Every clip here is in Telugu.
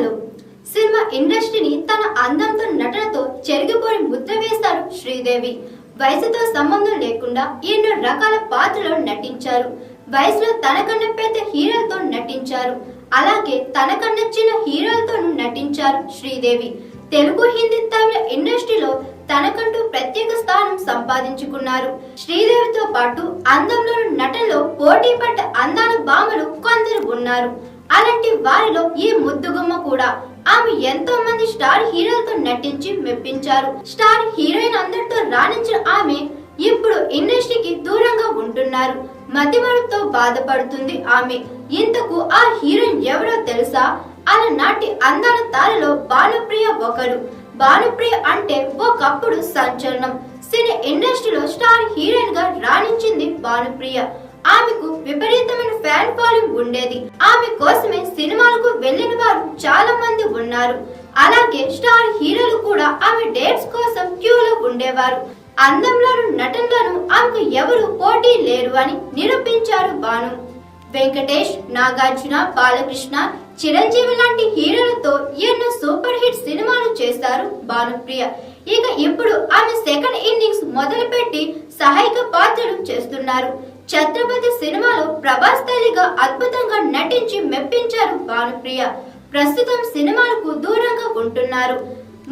హలో సినిమా ఇండస్ట్రీని తన అందంతో నటనతో చెరిగిపోయి ముద్ర వేస్తారు శ్రీదేవి. వయసుతో సంబంధం లేకుండా ఎన్నో రకాల పాత్రలో నటించారు. వయసులో తనకన్నా పెద్ద హీరోలతో నటించారు. అలాగే తనకన్నా చిన్న హీరోలతోనూ నటించారు శ్రీదేవి. తెలుగు హిందీ తమిళ ఇండస్ట్రీలో తనకంటూ ప్రత్యేక స్థానం సంపాదించుకున్నారు. శ్రీదేవితో పాటు అందంలో నటనలో పోటీ పడ్డ అందాల బామలు కొందరు ఉన్నారు. అలాంటి వారిలో ఈ ముద్దుగుమ్మ కూడా. ఆమె ఎంతో మంది స్టార్ హీరోలతో నటించి మెప్పించారు. స్టార్ హీరోయిన్ అందరితో రాణించిన ఆమె ఇప్పుడు ఇండస్ట్రీకి దూరంగా ఉంటున్నారు. మతిమరుపుతో బాధపడుతుంది ఆమె. ఇంతకు ఆ హీరోయిన్ ఎవరో తెలుసా? అలనాటి అందాల తారలో భానుప్రియ ఒకరు భానుప్రియ అంటే ఒకప్పుడు సంచలనం. సినీ ఇండస్ట్రీలో స్టార్ హీరోయిన్గా రాణించింది భానుప్రియ ఆమెకు విపరీతమైన ఫ్యాన్ ఫాలోయింగ్ ఉండేది. ఆమె సినిమాలకు వెళ్ళిన వారు చాలా మంది ఉన్నారు. అలాగే స్టార్ హీరోలు కూడా ఆమె డేట్స్ కోసం క్యూలో ఉండేవారు. అందంలోను నటనలోను ఆమెకు ఎవరు పోటీ లేరు అని నిరూపించారు భాను. వెంకటేష్ నాగార్జున బాలకృష్ణ చిరంజీవి లాంటి హీరోలతో ఎన్నో సూపర్ హిట్ సినిమాలు చేశారు భానుప్రియ. ఇక ఇప్పుడు ఆమె సెకండ్ ఇన్నింగ్స్ మొదలుపెట్టి సహాయక పాత్రలు చేస్తున్నారు. ఛత్రపతి సినిమాలో ప్రభాస్ తల్లిగా భానుప్రియ ప్రస్తుతం సినిమాలకు దూరంగా ఉంటున్నారు.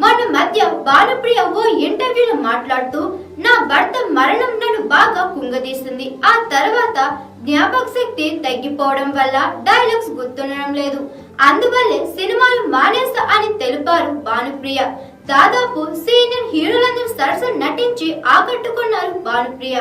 మొన్న మధ్య భానుప్రియ ఓ ఇంటర్వ్యూలో మాట్లాడుతూ నా భర్త మరణం నన్ను బాగా కుంగదీస్తుంది ఆ తర్వాత జ్ఞాపక శక్తి తగ్గిపోవడం వల్ల డైలాగ్స్ గుర్తుండడం లేదు. అందువల్లే సినిమాలు మానేస్తా అని తెలిపారు భానుప్రియ. దాదాపు సీనియర్ హీరోలందరూ సరసన నటించి ఆకట్టుకున్నారు భానుప్రియ.